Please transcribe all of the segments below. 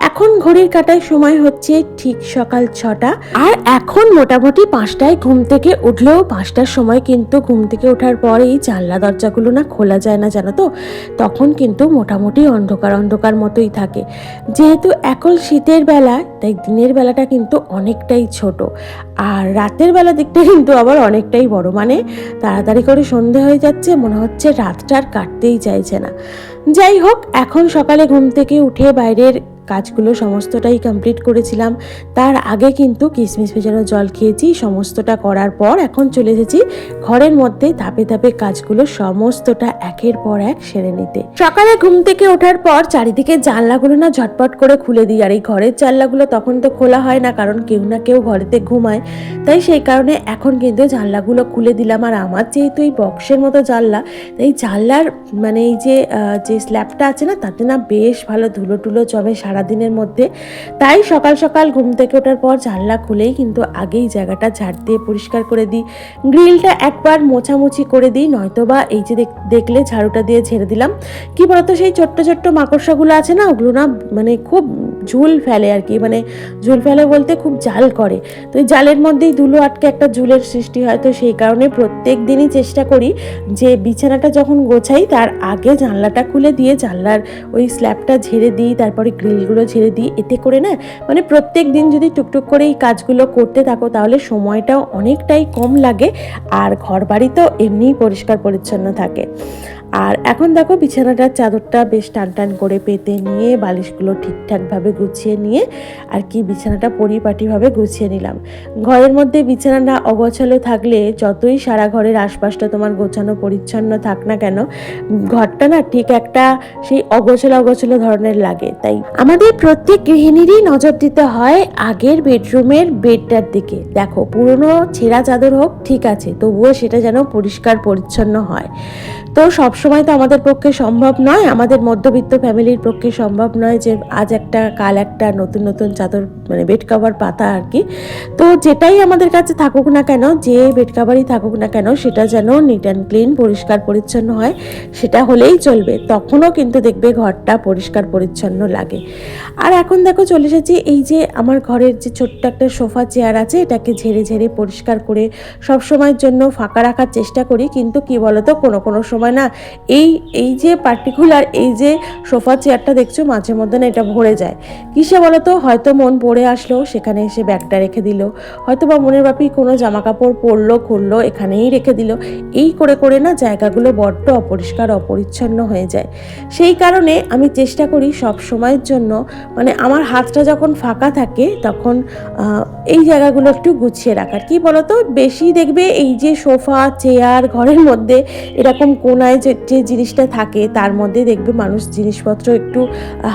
এখন ঘড়ির কাটায় সময় হচ্ছে ঠিক সকাল ছটা। আর এখন মোটামুটি পাঁচটায় ঘুম থেকে উঠলেও পাঁচটার সময় কিন্তু ঘুম থেকে ওঠার পর এই জানলা দরজাগুলো না খোলা যায় না, জানো তো? তখন কিন্তু মোটামুটি অন্ধকার অন্ধকার মতোই থাকে। যেহেতু এখন শীতের বেলা, তাই দিনের বেলাটা কিন্তু অনেকটাই ছোট। আর রাতের বেলা দিকটা কিন্তু আবার অনেকটাই বড়। মানে তাড়াতাড়ি করে সন্ধে হয়ে যাচ্ছে, মনে হচ্ছে রাতটা আর কাটতেই চাইছে না। যাই হোক, এখন সকালে ঘুম থেকে উঠে বাইরের কাজগুলো সমস্তটাই কমপ্লিট করেছিলাম। তার আগে কিন্তু কিশমিশ ভেজানো জল খেয়েছি, সমস্তটা করার পর এখন চলে এসেছি ঘরের মধ্যে ধাপে ধাপে কাজগুলো সমস্তটা একের পর এক সেরে নিতে। সকালে ঘুম থেকে ওঠার পর চারিদিকে জানলাগুলো না ঝটপট করে খুলে দিই। আর এই ঘরের জানলাগুলো তখন তো খোলা হয় না, কারণ কেউ না কেউ ঘরেতে ঘুমায়। তাই সেই কারণে এখন কিন্তু জানলাগুলো খুলে দিলাম। আর আমার যেহেতু এই বক্সের মতো জানলা, তাই জানলার মানে এই যে যে স্ল্যাবটা আছে না, তাতে না বেশ ভালো ধুলো টুলো জমে সারাদিনের মধ্যে। তাই সকাল সকাল ঘুম থেকে ওঠার পর জানলা খুলেই কিন্তু আগেই জায়গাটা ঝাড় দিয়ে পরিষ্কার করে দিই। গ্রিলটা একবার মোছামুছি করে দিই নয়তো বা এই যে দেখলে ঝাড়ুটা দিয়ে ঝেড়ে দিলাম। কি বলতো, সেই ছোট্ট ছোট্ট মাকড়সাগুলো আছে না, ওগুলো না মানে খুব ঝুল ফেলে আর কি মানে ঝুল ফেলে বলতে খুব জাল করে। তো এই জালের মধ্যেই ধুলো আটকে একটা ঝুলের সৃষ্টি হয়, তো সেই কারণে প্রত্যেক দিনই চেষ্টা করি যে বিছানাটা যখন গোছাই, তার আগে জানলাটা খুলে দিয়ে জানলার ওই স্ল্যাবটা ঝেড়ে দিই, তারপরে গ্রিলগুলো ছেড়ে দিই। এতে করে না মানে প্রত্যেক দিন যদি টুকটুক করে এই কাজগুলো করতে থাকো, তাহলে সময়টাও অনেকটাই কম লাগে। আর ঘর বাড়ি তো এমনিই পরিষ্কার পরিচ্ছন্ন থাকে। আর এখন দেখো বিছানাটার চাদরটা বেশ টান টান করে পেতে নিয়ে বালিশগুলো ঠিকঠাকভাবে গুছিয়ে নিয়ে আর কি বিছানাটা পরিপাটিভাবে গুছিয়ে নিলাম। ঘরের মধ্যে বিছানাটা অগোছালো থাকলে যতই সারা ঘরের আশপাশটা তোমার গোছানো পরিচ্ছন্ন থাক না কেন, ঘরটা না ঠিক একটা সেই অগোছালো অগোছালো ধরনের লাগে। তাই আমাদের প্রত্যেক গৃহিণীরই নজর দিতে হয় আগের বেডরুমের বেডটার দিকে। দেখো পুরনো ছেঁড়া চাদর হোক ঠিক আছে, তবুও সেটা যেন পরিষ্কার পরিচ্ছন্ন হয়। তো সবসময় তো আমাদের পক্ষে সম্ভব নয়, আমাদের মধ্যবিত্ত ফ্যামিলির পক্ষে সম্ভব নয় যে আজ একটা, কাল একটা নতুন নতুন চাদর মানে বেড কভার পাতা আর কি। তো যেটাই আমাদের কাছে থাকুক না কেন, যে বেড কভারই থাকুক না কেন, সেটা যেন নিট অ্যান্ড ক্লিন পরিষ্কার, পরিচ্ছন্ন হয়, সেটা হলেই চলবে। তখনও কিন্তু দেখবে ঘরটা পরিষ্কার, পরিচ্ছন্ন লাগে। আর এখন দেখো চলে এসেছি, এই যে আমার ঘরের যে ছোট্ট একটা সোফা চেয়ার আছে, এটাকে ঝেড়ে ঝেড়ে পরিষ্কার করে সব সময়ের জন্য ফাঁকা রাখার চেষ্টা করি, কিন্তু কি বলতো, কোনো কোনো সময় না, এই এই যে পার্টিকুলার এই যে সোফা চেয়ারটা দেখছ, মাঝে মধ্যে না এটা ভরে যায়। কিসে বলতো? হয়তো মন পড়ে আসলো, সেখানে এসে ব্যাগটা রেখে দিল। হয়তো বা মনের বাপি কোনো জামা কাপড় পরলো, খুললো, এখানেই রেখে দিল। এই করে করে না জায়গাগুলো বড্ড অপরিষ্কার, অপরিচ্ছন্ন হয়ে যায়। সেই কারণে আমি চেষ্টা করি সব সময়ের জন্য মানে আমার হাতটা যখন ফাঁকা থাকে, তখন এই জায়গাগুলো একটু গুছিয়ে রাখার। কি বলতো? বেশি দেখবে এই যে সোফা চেয়ার ঘরের মধ্যে এরকম কোনায় যে যে জিনিসটা থাকে, তার মধ্যে দেখবে মানুষ জিনিসপত্র একটু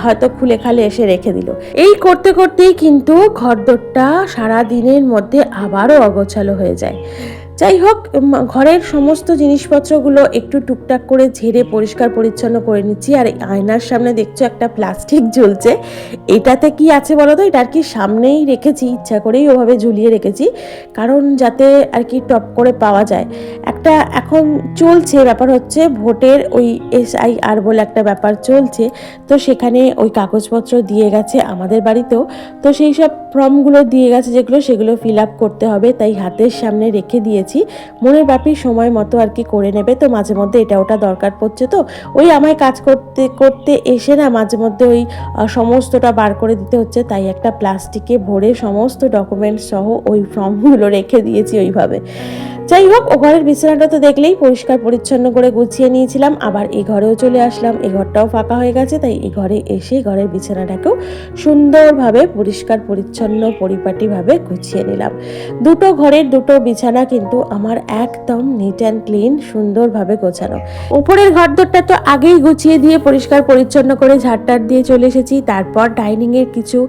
হয়তো খুলে খালে এসে রেখে দিল। এই করতে করতেই কিন্তু ঘরদোরটা সারা দিনের মধ্যে আবারও অগোছালো হয়ে যায়। যাই হোক ঘরের সমস্ত জিনিসপত্রগুলো একটু টুকটাক করে ঝেড়ে পরিষ্কার পরিচ্ছন্ন করে নিচ্ছি। আর আয়নার সামনে দেখছ একটা প্লাস্টিক ঝুলছে এটাতে কি আছে বলো তো? এটা আর কি সামনেই রেখেছি, ইচ্ছা করেই ওভাবে ঝুলিয়ে রেখেছি। কারণ যাতে আর কি টপ করে পাওয়া যায়। একটা এখন চলছে, ব্যাপার হচ্ছে ভোটের ওই এস আই আর বলে একটা ব্যাপার চলছে। তো সেখানে ওই কাগজপত্র দিয়ে গেছে আমাদের বাড়িতেও। তো সেই সব ফর্মগুলো দিয়ে গেছে যেগুলো, সেগুলো ফিল আপ করতে হবে, তাই হাতের সামনে রেখে দিয়েছি। মনের ব্যাপী সময় মতো আর কি করে নেবে, তো মাঝে মধ্যে এটা ওটা দরকার পড়ছে তো। ওই আমায় কাজ করতে করতে এসে না মাঝে মধ্যে ওই সমস্তটা বার করে দিতে হচ্ছে, তাই একটা প্লাস্টিকে ভরে সমস্ত ডকুমেন্টস সহ ওই ফর্মগুলো রেখে দিয়েছি ওইভাবে। যাই হোক, ও ঘরের বিছানাটা তো দেখলেই পরিষ্কার পরিচ্ছন্ন করে গুছিয়ে নিয়েছিলাম। আবার এই ঘরেও চলে আসলাম। এই ঘরটাও ফাঁকা হয়ে গেছে, তাই এই ঘরে এসে ঘরের বিছানাটাকেও সুন্দরভাবে, পরিষ্কার, পরিচ্ছন্ন, পরিপাটিভাবে গুছিয়ে নিলাম। দুটো ঘরের দুটো বিছানা কিন্তু আমার একদম নিট অ্যান্ড ক্লিন সুন্দরভাবে গোছানো। উপরের ঘরদোরটা তো আগেই গুছিয়ে দিয়ে, পরিষ্কার, পরিচ্ছন্ন করে ঝাড়টার দিয়ে চলে এসেছি। তারপর ডাইনিংয়ের কিছু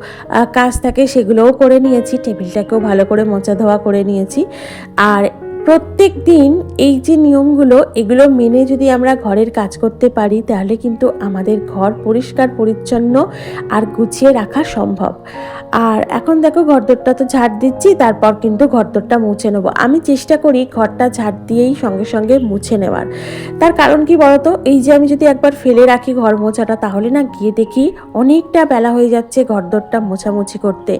কাজ থাকে সেগুলোও করে নিয়েছি। টেবিলটাকেও ভালো করে মোচা ধোয়া করে নিয়েছি। আর প্রত্যেক দিন এই যে নিয়মগুলো, এগুলো মেনে যদি আমরা ঘরের কাজ করতে পারি, তাহলে কিন্তু আমাদের ঘর পরিষ্কার, পরিচ্ছন্ন আর গুছিয়ে রাখা সম্ভব। আর এখন দেখো ঘরদোরটা তো ঝাড় দিচ্ছি, তারপর কিন্তু ঘরদোরটা মুছে নেব। আমি চেষ্টা করি ঘরটা ঝাড় দিয়েই সঙ্গে সঙ্গে মুছে নেওয়ার। তার কারণ কি বলতো? এই যে আমি যদি একবার ফেলে রাখি ঘর মোছাটা, তাহলে না গিয়ে দেখি অনেকটা বেলা হয়ে যাচ্ছে ঘরদোরটা মোছামুছি করতে।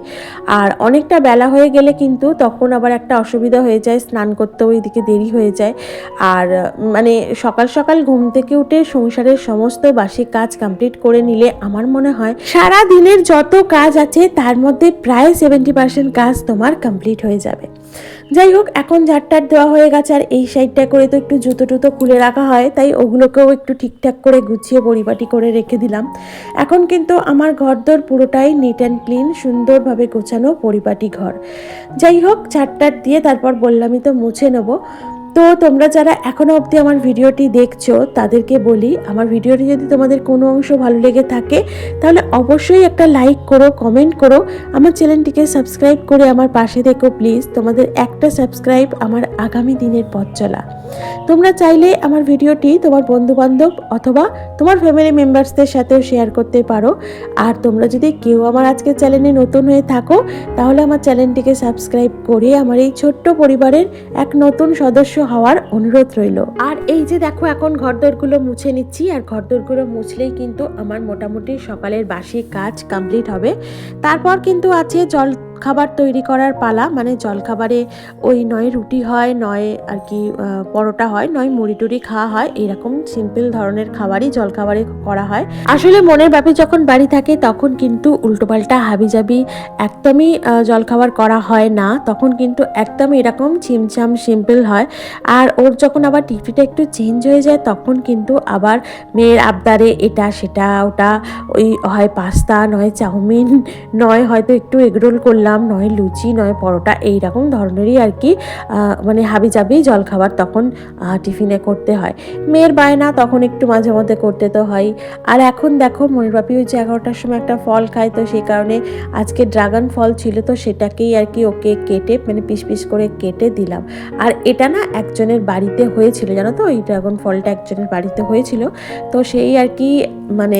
আর অনেকটা বেলা হয়ে গেলে কিন্তু তখন আবার একটা অসুবিধা হয়ে যায় স্নান করতেও এদিকে দেরি হয়ে যায়। আর মানে সকাল সকাল ঘুম থেকে উঠে সংসারের সমস্ত বাসি কাজ কমপ্লিট করে নিলে আমার মনে হয় সারা দিনের যত কাজ আছে তার মধ্যে প্রায় সেভেন্টি পার্সেন্ট কাজ তোমার কমপ্লিট হয়ে যাবে। যাই হোক, এখন ঝাড়টার দেওয়া হয়ে গেছে, আর এই সাইডটা করে তো একটু জুতো টুতো খুলে রাখা হয়, তাই ওগুলোকেও একটু ঠিকঠাক করে গুছিয়ে পরিপাটি করে রেখে দিলাম। এখন কিন্তু আমার ঘরদোর পুরোটাই নিট অ্যান্ড ক্লিন সুন্দরভাবে গোছানো পরিপাটি ঘর। যাই হোক, ঝাড়টার দিয়ে তারপর বললামই তো মুছে নেব। তো তোমরা যারা এখনও অবধি আমার ভিডিওটি দেখছ, তাদেরকে বলি, আমার ভিডিওটি যদি তোমাদের কোনো অংশ ভালো লেগে থাকে, তাহলে অবশ্যই একটা লাইক করো কমেন্ট করো। আমার চ্যানেলটিকে সাবস্ক্রাইব করে আমার পাশে দেখো প্লিজ তোমাদের একটা সাবস্ক্রাইব আমার আগামী দিনের পথ চলা। তোমরা চাইলে আমার ভিডিওটি তোমার বন্ধুবান্ধব অথবা তোমার ফ্যামিলি মেম্বার্সদের সাথেও শেয়ার করতে পারো। আর তোমরা যদি কেউ আমার আজকে চ্যানেলে নতুন হয়ে থাকো, তাহলে আমার চ্যানেলটিকে সাবস্ক্রাইব করে আমার এই ছোট্ট পরিবারের এক নতুন সদস্য হওয়ার অনুরোধ রইল। আর এই যে দেখো, এখন ঘরদোরগুলো মুছে নিচ্ছি। আর ঘরদোরগুলো মুছলেই কিন্তু আমার মোটামুটি সকালের বাসি কাজ কমপ্লিট হবে। তারপর কিন্তু আছে জল খাবার তৈরি করার পালা মানে জলখাবারে ওই নয় রুটি হয়, নয় আর কি পরোটা হয়, নয় মুড়ি টুড়ি খাওয়া হয়, এরকম সিম্পল ধরনের খাবারই জলখাবারে করা হয়। আসলে মনের ব্যাপী যখন বাড়ি থাকে, তখন কিন্তু উল্টোপাল্টা হাবিজাবি একদমই জলখাবার করা হয় না, তখন কিন্তু একদম এরকম ছিমছাম সিম্পল হয়। আর ওর যখন আবার টিফিটা একটু চেঞ্জ হয়ে যায়, তখন কিন্তু আবার মেয়ের আবদারে এটা, সেটা, ওটা, ওই হয় পাস্তা, নয় চাউমিন, নয় হয়তো একটু এগরোল করলাম। নয়, লুচি নয়, পরোটা এই রকম ধরনেরই আর কি মানে হাবি জাবি জলখাবার তখন টিফিনে করতে হয়। মেয়ের বায়না তখন একটু মাঝে মধ্যে করতে তো হয়। আর এখন দেখো, মনের বাপি ওই যে এগারোটার সময় একটা ফল খায়, তো সেই কারণে আজকে ড্রাগন ফল ছিল, তো সেটাকেই আর কি ওকে কেটে মানে পিস পিস করে কেটে দিলাম। আর এটা না একজনের বাড়িতে হয়েছিল, জানো তো? ওই ড্রাগন ফলটা একজনের বাড়িতে হয়েছিল। তো সেই আর কি মানে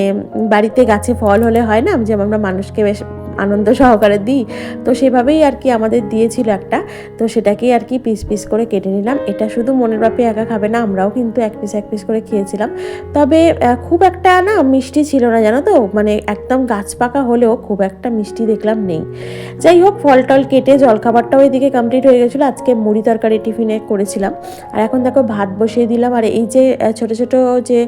বাড়িতে গাছে ফল হলে হয় না যে আমরা মানুষকে বেশ আনন্দ সহকারে দিই। তো সেভাবেই আর কি আমাদের দিয়েছিল একটা। তো সেটাকেই আর কি পিস পিস করে কেটে নিলাম। এটা শুধু মনের বাপে একা খাবে না, আমরাও কিন্তু এক পিস এক পিস করে খেয়েছিলাম। তবে খুব একটা না মিষ্টি ছিল না, জানো তো? মানে একদম গাছ পাকা হলেও খুব একটা মিষ্টি দেখলাম নেই। যাই হোক, ফল টল কেটে জলখাবারটাও এদিকে কমপ্লিট হয়ে গেছিল। আজকে মুড়ি তরকারি টিফিনে করেছিলাম। আর এখন দেখো, ভাত বসিয়ে দিলাম। আর এই যে ছোট ছোট যে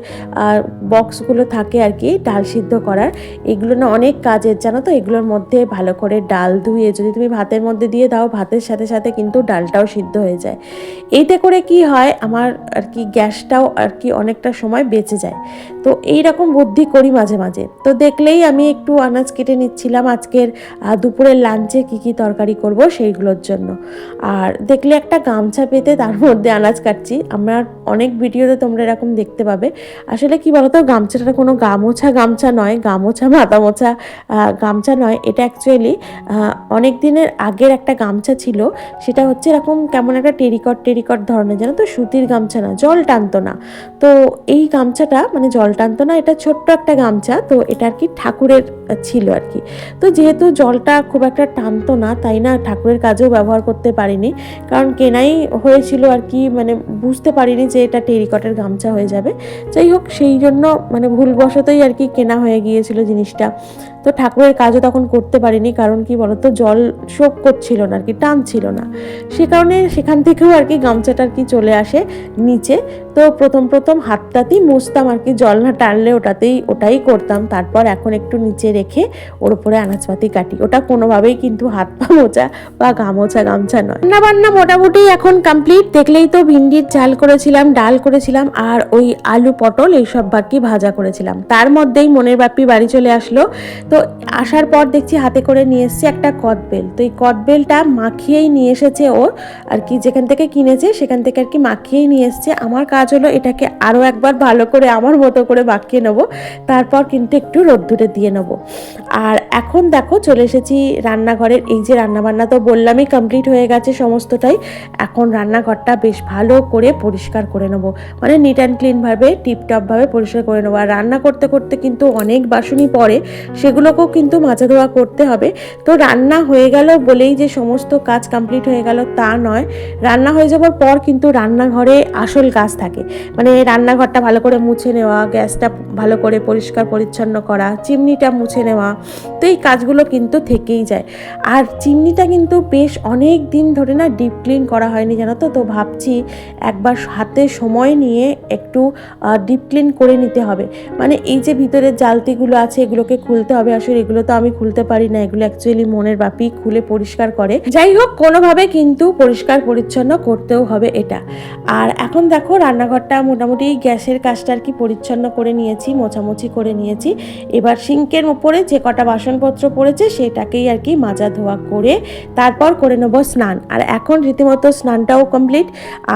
বক্সগুলো থাকে আর কি, ডাল সিদ্ধ করার, এগুলো না অনেক কাজের, জানো তো? এগুলোর মধ্যে ভালো করে ডাল ধুয়ে যদি তুমি ভাতের মধ্যে দিয়ে দাও ভাতের সাথে সাথে কিন্তু ডালটাও সিদ্ধ হয়ে যায়। এতে করে কি হয় আমার আর কি গ্যাসটাও আর কি অনেকটা সময় বেঁচে যায়। তো এই রকম বুদ্ধি করি মাঝে মাঝে। তো দেখলেই আমি একটু আনাজ কেটে নিচ্ছিলাম আজকের দুপুরের লাঞ্চে কি কি তরকারি করব সেইগুলোর জন্য। আর দেখলে একটা গামছা পেতে তার মধ্যে আনাজ কাটছি। আমার অনেক ভিডিওতে তোমরা এরকম দেখতে পাবে। আসলে কি বলতো গামছাটা কোনো গামোছা গামছা নয় গামোছা মাথা মোছা আহ, গামছা নয় এটা অ্যাকচুয়ালি অনেক দিনের আগের একটা গামছা ছিল। সেটা হচ্ছে এরকম কেমন একটা টেরিকট টেরিকট ধরনের, জানো তো? সুতির গামছা না, জল টানতো না। তো এই গামছাটা মানে জল টানতো না, এটা ছোট্ট একটা গামছা, তো এটা আর কি ঠাকুরের ছিল আর কি। তো যেহেতু জলটা খুব একটা টানতো না, তাই না ঠাকুরের কাজেও ব্যবহার করতে পারিনি। কারণ কেনাই হয়েছিল আর কি মানে বুঝতে পারিনি যে এটা টেরিকটের গামছা হয়ে যাবে। যাই হোক, সেই জন্য মানে ভুলবশতই আর কি কেনা হয়ে গিয়েছিল জিনিসটা। তো ঠাকুরের কাজও তখন করতে পারিনি, কারণ কি বলতো, জল শোক করছিল না আর কি টান ছিল না। সে কারণে সেখান থেকেও আর কি গামছাটা আর কি চলে আসে নিচে। তো প্রথম প্রথম হাতটাতেই মুছতাম আর কি, জল না টানলে ওটাতেই, ওটাই করতাম। তারপর এখন একটু নিচে রেখে ওর উপরে আনাজপাতি কাটি। ওটা কোনোভাবেই কিন্তু হাত পা মোচা বা গামোচা গামছা নয়। রান্না বান্না মোটামুটি এখন কমপ্লিট দেখলেই তো ভিন্ডির চাল করেছিলাম, ডাল করেছিলাম আর ওই আলু পটল এইসব বাকি ভাজা করেছিলাম। তার মধ্যেই মনের বাপি বাড়ি চলে আসলো। তো আসার পর দেখছি হাতে করে নিয়ে এসছে একটা কদবেল তো এই কদবেলটা মাখিয়েই নিয়ে এসেছে ও আর কি যেখান থেকে কিনেছে সেখান থেকে আর কি মাখিয়েই নিয়ে এসছে। আমার কাজ হলো এটাকে আরও একবার ভালো করে আমার মতো করে মাখিয়ে নেব। তারপর কিন্তু একটু রোদ্দুরে দিয়ে নেব। আর এখন দেখো চলে এসেছি রান্নাঘরের, এই যে রান্নাবান্না তো বললামই কমপ্লিট হয়ে গেছে সমস্তটাই। এখন রান্নাঘরটা বেশ ভালো করে পরিষ্কার করে নেব। মানে নিট অ্যান্ড ক্লিনভাবে টিপটপভাবে পরিষ্কার করে নেব। আর রান্না করতে করতে কিন্তু অনেক বাসনই পড়ে, সেগুলোকেও কিন্তু মাজা ধোয়া করতে হবে। তো রান্না হয়ে গেল বলেই যে সমস্ত কাজ কমপ্লিট হয়ে গেল তা নয়। রান্না হয়ে যাওয়ার পর কিন্তু রান্নাঘরে আসল কাজ থাকে। মানে রান্নাঘরটা ভালো করে মুছে নেওয়া, গ্যাসটা ভালো করে পরিষ্কার পরিচ্ছন্ন করা, চিমনিটা মুছে নেওয়া, তো এই কাজগুলো কিন্তু থেকেই যায়। আর চিমনিটা কিন্তু বেশ অনেক দিন ধরে না ডিপ ক্লিন করা হয়নি, জানো তো? তো ভাবছি একবার হাতে সময় নিয়ে একটু ডিপ ক্লিন করে নিতে হবে। মানে এই যে ভিতরের জালতিগুলো আছে, এগুলোকে খুলতে হবে। আসলে এগুলো তো আমি খুলতে পারি না, এগুলো অ্যাকচুয়ালি মনের বাপি খুলে পরিষ্কার করে। যাই হোক, কোনোভাবে কিন্তু পরিষ্কার পরিচ্ছন্ন করতেও হবে এটা। আর এখন দেখো রান্নাঘরটা মোটামুটি গ্যাসের কাজটা আর কি পরিচ্ছন্ন করে নিয়েছি, মোছামুছি করে নিয়েছি। এবার সিঙ্কের উপরে যে কটা বাসনপত্র পড়েছে সেটাকেই আর কি মাজা ধোয়া করে তারপর করে নেব স্নান। আর এখন রীতিমতো স্নানটাও কমপ্লিট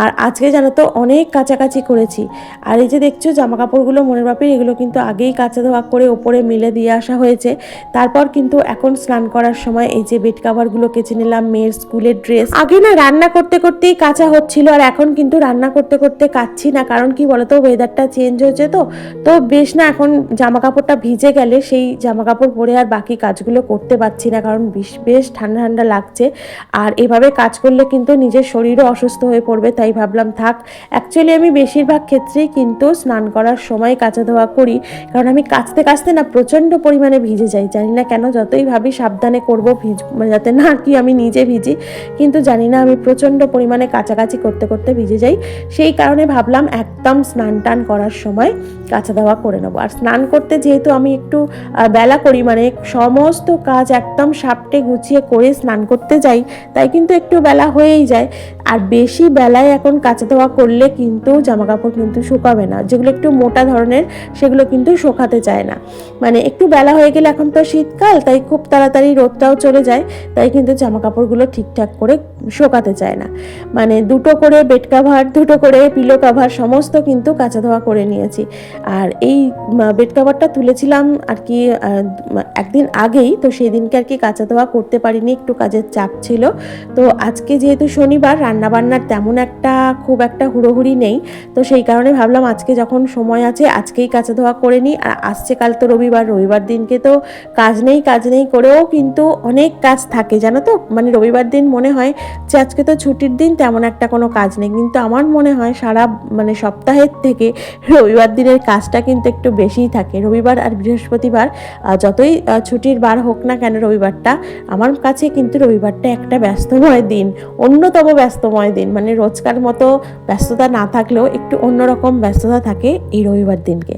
আর আজকে জানো তো অনেক কাছাকাছি করেছি। আর এই যে দেখছ জামা কাপড়গুলো মনের বাপের এগুলো কিন্তু আগেই কাঁচা ধোয়া করে ওপরে মিলে দিয়ে আসা হয়েছে। তারপর কিন্তু এখন স্নান করার সময় এই যে বেড কাভারগুলো কেচে নিলাম, মেয়ের স্কুলের ড্রেস আগে না রান্না করতে করতেই কাঁচা হচ্ছিল, আর এখন কিন্তু রান্না করতে করতে কাচ্ছি না। কারণ কি বলতো ওয়েদারটা চেঞ্জ হয়েছে তো। তো বেশ না, এখন জামা কাপড়টা ভিজে গেলে সেই জামা কাপড় পরে আর বাকি কাজগুলো করতে পারছি না। কারণ বেশ বেশ ঠান্ডা ঠান্ডা লাগছে। আর এভাবে কাজ করলে কিন্তু নিজের শরীরও অসুস্থ হয়ে পড়বে, তাই ভাবলাম থাক। অ্যাকচুয়ালি আমি বেশিরভাগ ক্ষেত্রেই কিন্তু স্নান করার সময় কাঁচা ধোয়া করি। কারণ আমি কাচতে কাচতে না, প্রচণ্ড পরিমাণে ভিজে যাই। জানি না কেন, যতই ভাবি সাবধানে করব, ভিজ, যাতে না কি আমি নিজে ভিজি। কিন্তু জানি না, আমি প্রচণ্ড পরিমাণে কাছাকাছি করতে করতে ভিজে যাই। সেই কারণে ভাবলাম একদম স্নান টান করার সময় কাঁচা ধোয়া করে নেব। আর স্নান করতে যেহেতু আমি একটু বেলা করি মানে সমস্ত কাজ একদম সাপটে গুছিয়ে করে স্নান করতে যাই, তাই কিন্তু একটু বেলা হয়েই যায়। আর বেশি বেলায় এখন কাঁচা ধোয়া করলে কিন্তু জামা কাপড় কিন্তু শুকাবে না, যেগুলো একটু মোটা ধরনের সেগুলো কিন্তু শুকাতে চায় না। মানে একটু বেলা হয়ে গেলে এখন তো শীতকাল, তাই খুব তাড়াতাড়ি রোদটাও চলে যায়, তাই কিন্তু জামা কাপড়গুলো ঠিকঠাক করে শোকাতে চায় না। মানে দুটো করে বেড কাভার দুটো করে পিলো কাভার সমস্ত কিন্তু কাঁচা ধোয়া করে নিয়েছি। আর এই বেড কাভারটা তুলেছিলাম আর কি একদিন আগেই, তো সেই দিনকে আর কি কাঁচা ধোয়া করতে পারিনি, একটু কাজের চাপ ছিল। তো আজকে যেহেতু শনিবার, রান্নাবান্নার তেমন একটা খুব একটা হুড়োহুড়ি নেই, তো সেই কারণে ভাবলাম আজকে যখন সময় আছে, আজকেই কাঁচা ধোয়া করে নিই। আর আসছে কাল তো রবিবার রবিবার দিনকে তো কাজ নেই কাজ নেই করেও কিন্তু অনেক কাজ থাকে, জানো তো? মানে রবিবার দিন মনে হয় যে আজকে তো ছুটির দিন, তেমন একটা কোনো কাজ নেই। কিন্তু আমার মনে হয় সারা মানে সপ্তাহের থেকে রবিবার দিনের কাজটা কিন্তু একটু বেশিই থাকে। রবিবার আর বৃহস্পতিবার যতই ছুটির বার হোক না কেন রবিবারটা, আমার কাছে কিন্তু রবিবারটা একটা ব্যস্তময় দিন, অন্যতম ব্যস্তময় দিন। মানে রোজকার মতো ব্যস্ততা না থাকলেও একটু অন্যরকম ব্যস্ততা থাকে এই রবিবার দিনকে।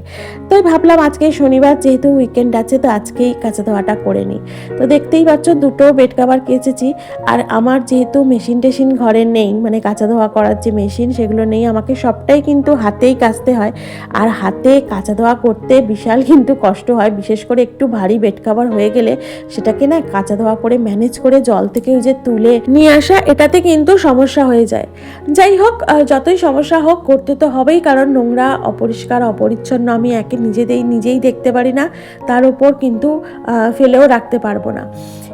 তো ভাবলাম আজকে শনিবার, যেহেতু উইকেন্ড আছে, তো আজকেই কাঁচা ধোয়াটা করে নিই। তো দেখতেই পাচ্ছ, দুটো বেড কাভার কেচেছি। আর আমার যেহেতু মেশিন টেশিন ঘরে নেই মানে কাঁচা ধোয়া করার যে মেশিন সেগুলো নেই, আমাকে সবটাই কিন্তু হাতেই কাচতে হয়। আর হাতে কাঁচা ধোয়া করতে বিশাল কিন্তু কষ্ট হয়। বিশেষ করে একটু ভারী বেড কাভার হয়ে গেলে সেটাকে না কাঁচা ধোয়া করে ম্যানেজ করে জল থেকে যে তুলে নিয়ে আসা, এটাতে কিন্তু সমস্যা হয়ে যায়। যাই হোক যতই সমস্যা হোক, করতে তো হবেই, কারণ নোংরা, অপরিষ্কার, অপরিচ্ছন্ন আমি একে নিজেদেই নিজেই দেখতে পারি না। তার উপর কিন্তু ফেলেও রাখতে পারব না।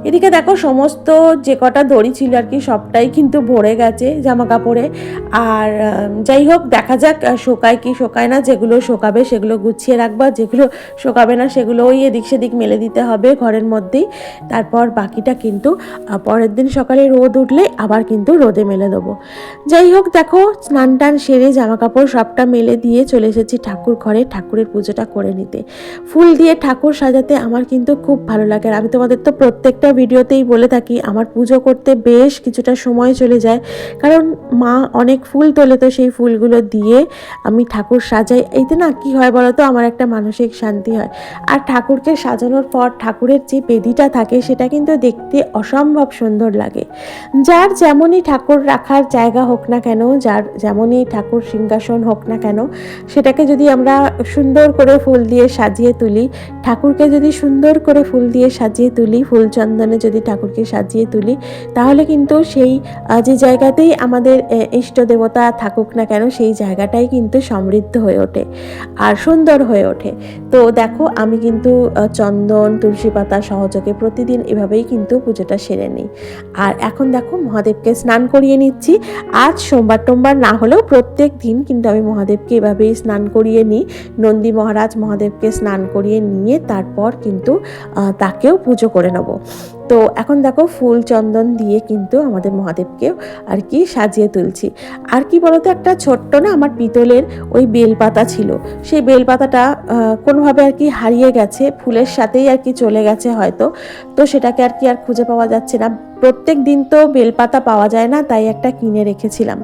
এদিকে দেখো সমস্ত যে কটা দড়ি ছিল আর কি, সবটাই কিন্তু ভরে গেছে জামা কাপড়ে আর যাই হোক, দেখা যাক শোকায় কি শোকায় না, যেগুলো শোকাবে সেগুলো গুছিয়ে রাখবা যেগুলো শোকাবে না সেগুলো ওই এদিক সেদিক মেলে দিতে হবে ঘরের মধ্যেই। তারপর বাকিটা কিন্তু পরের দিন সকালে রোদ উঠলে আবার কিন্তু রোদে মেলে দেবো। যাই হোক, দেখো, স্নান টান সেরে জামা কাপড় সবটা মেলে দিয়ে চলে এসেছি ঠাকুর ঘরে, ঠাকুরের পুজোটা করে নিতে। ফুল দিয়ে ঠাকুর সাজাতে আমার কিন্তু খুব ভালো লাগে। আর আমি তোমাদের তো প্রত্যেকটা ভিডিওতেই বলে থাকি, আমার পুজো করতে বেশ কিছুটা সময় চলে যায়। কারণ মা অনেক ফুল তোলে, তো সেই ফুলগুলো দিয়ে আমি ঠাকুর সাজাই। এতে না কি হয় বলো তো আমার একটা মানসিক শান্তি হয়। আর ঠাকুরকে সাজানোর পর ঠাকুরের যে বেদিটা থাকে, সেটা কিন্তু দেখতে অসম্ভব সুন্দর লাগে। যার যেমনই ঠাকুর রাখার জায়গা হোক না কেন, যার যেমনই ঠাকুর সিংহাসন হোক না কেন, সেটাকে যদি আমরা সুন্দর করে ফুল দিয়ে সাজিয়ে তুলি, ঠাকুরকে যদি সুন্দর করে ফুল দিয়ে সাজিয়ে তুলি ফুল চন্দনে যদি ঠাকুরকে সাজিয়ে তুলি, তাহলে কিন্তু সেই যে জায়গাতেই আমাদের ইষ্ট দেবতা থাকুক না কেন, সেই জায়গাটাই কিন্তু সমৃদ্ধ হয়ে ওঠে আর সুন্দর হয়ে ওঠে। তো দেখো, আমি কিন্তু চন্দন, তুলসী পাতা সহযোগে প্রতিদিন এভাবেই কিন্তু পুজোটা সেরে নিই। আর এখন দেখো, মহাদেবকে স্নান করিয়ে নিচ্ছি। আজ সোমবার টোমবার না হলেও প্রত্যেক দিন কিন্তু আমি মহাদেবকে এভাবেই স্নান করিয়ে নিই। নন্দী মহারাজ মহাদেবকে স্নান করিয়ে নিয়ে তারপর কিন্তু তাকেও পুজো করে নেব। তো এখন দেখো ফুল চন্দন দিয়ে কিন্তু আমাদের মহাদেবকেও আর কি সাজিয়ে তুলছি। আর কি বলতো, একটা ছোট্ট না আমার পিতলের ওই বেলপাতা ছিল। সেই বেলপাতাটা কোনোভাবে আর কি হারিয়ে গেছে, ফুলের সাথেই আর কি চলে গেছে হয়তো। তো সেটাকে আর কি আর খুঁজে পাওয়া যাচ্ছে না। প্রত্যেক দিন তো বেলপাতা পাওয়া যায় না, তাই একটা কিনে রেখেছিলাম।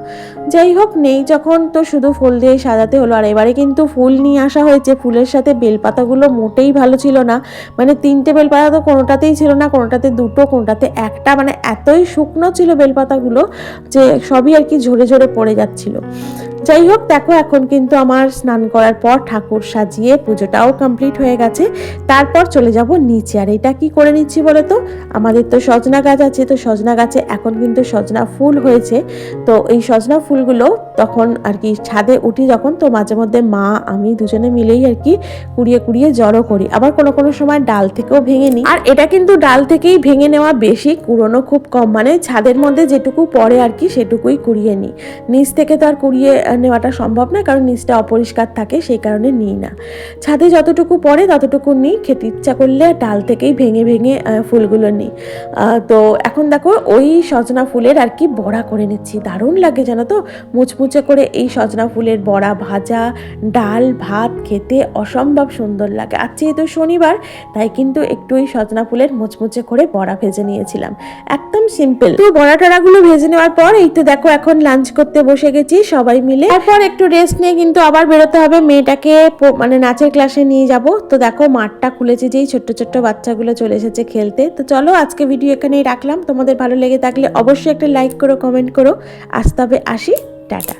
যাই হোক, নেই যখন তো শুধু ফুল দিয়ে সাজাতে হলো, আর এবারে কিন্তু ফুল নিয়ে আসা হয়েছে, ফুলের সাথে বেলপাতাগুলো মোটেই ভালো ছিল না। মানে তিনটে বেলপাতা তো কোনোটাতেই ছিল না, কোনোটাতে দুটো, কোনোটাতে একটা মানে এতই শুকনো ছিল বেলপাতাগুলো যে সবই আর কি ঝরে ঝরে পড়ে যাচ্ছিল। যাই হোক, দেখো এখন কিন্তু আমার স্নান করার পর ঠাকুর সাজিয়ে পুজোটাও কমপ্লিট হয়ে গেছে। তারপর চলে যাব নিচে, আর এটা কি করে নিচ্ছি বলে তো? আমাদের তো সজনা গাছ আছে তো সজনা গাছে এখন কিন্তু সজনা ফুল হয়েছে, তো এই সজনা ফুলগুলো তখন আর কি ছাদে উঠি যখন, তো মাঝে মধ্যে মা, আমি দুজনে মিলেই আর কি কুড়িয়ে কুড়িয়ে জড়ো করি। আবার কোনো কোনো সময় ডাল থেকেও ভেঙে নিই। আর এটা কিন্তু ডাল থেকেই ভেঙে নেওয়া বেশি, কুড়োনো খুব কম। মানে ছাদের মধ্যে যেটুকু পড়ে আর কি সেটুকুই কুড়িয়ে নিই। নিচ থেকে তো আর কুড়িয়ে নেওয়াটা সম্ভব না কারণ নিচটা অপরিষ্কার থাকে, সেই কারণে নিই না। ছাদে যতটুকু পড়ে ততটুকু নিই, খেতে ইচ্ছা করলে ডাল থেকেই ভেঙে ভেঙে ফুলগুলো নিই। তো এখন দেখো ওই সজনা ফুলের আর কি বড়া করে নিচ্ছি। দারুণ লাগে জানো তো? মুচমুচে করে এই সজনা ফুলের বড়া ভাজা, ডাল, ভাত খেতে অসম্ভব সুন্দর লাগে। আর যেহেতু শনিবার, তাই কিন্তু একটু ওই সজনা ফুলের মুচমুচে করে বড়া ভেজে নিয়েছিলাম। একদম সিম্পল তো বড়া টড়াগুলো ভেজে নেওয়ার পর, এই তো দেখো এখন লাঞ্চ করতে বসে গেছি সবাই মিলে। তারপর একটু রেস্ট নিয়ে কিন্তু আবার বেরোতে হবে। মেয়েটাকে মানে নাচের ক্লাসে নিয়ে যাব। তো দেখো মাঠটা খুলেছে যেই ছোট্ট ছোট্ট বাচ্চাগুলো চলে এসেছে খেলতে। তো চলো আজকে ভিডিও এখানেই রাখলাম। তোমাদের ভালো লেগে থাকলে অবশ্যই একটা লাইক করো কমেন্ট করো। আসতে হবে আসি টাটা।